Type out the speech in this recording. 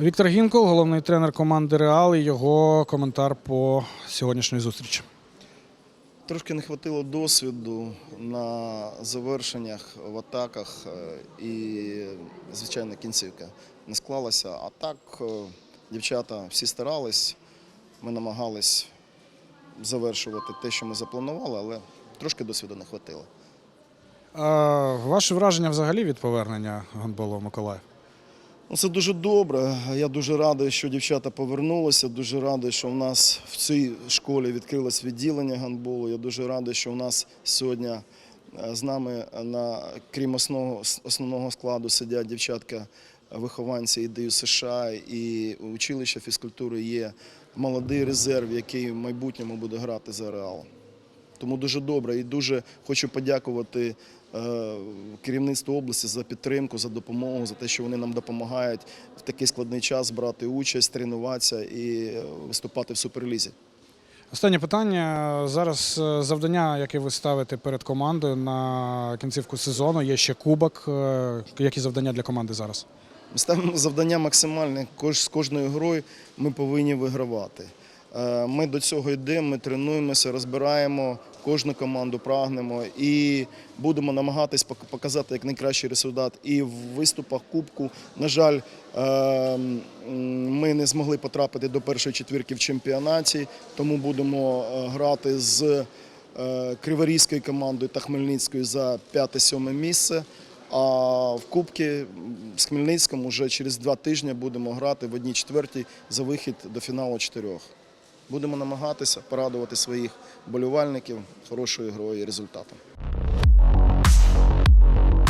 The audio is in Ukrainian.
Віктор Гінкол, головний тренер команди Реал, і його коментар по сьогоднішній зустрічі. Трошки не хватило досвіду на завершеннях в атаках е, і, звичайно, кінцівка не склалася. А так е, дівчата всі старались, ми намагались завершувати те, що ми запланували, але трошки досвіду не хватило. А, ваше враження взагалі від повернення гандболу Миколаїв? Ну, Це дуже добре. Я дуже радий, що дівчата повернулися. Дуже радий, що в нас в цій школі відкрилось відділення гандболу. Я дуже радий, що в нас сьогодні е, з нами на крім основного, основного складу сидять дівчатка вихованці ідею США і училища фізкультури є молодий резерв, який в майбутньому буде грати за Реал. Тому дуже добре і дуже хочу подякувати е, керівництву області за підтримку, за допомогу, за те, що вони нам допомагають в такий складний час брати участь, тренуватися і е, виступати в суперлізі. Останнє питання. Зараз е, завдання, яке ви ставите перед командою на кінцівку сезону, є ще кубок. Які завдання для команди зараз? Ми ставимо завдання максимальне. Кож- З кожною грою ми повинні вигравати. Ми до цього йдемо, ми тренуємося, розбираємо кожну команду, прагнемо і будемо намагатись показати як найкращий результат. І в виступах Кубку, на жаль, е, ми не змогли потрапити до першої четвірки в чемпіонаті, тому будемо е, грати з е, Криворізькою командою та Хмельницькою за 5-7 місце. А в Кубки з Хмельницьким вже через два тижні будемо грати в одній четвертій за вихід до фіналу чотирьох. Будемо намагатися порадувати своїх болівальників хорошою грою і результатом.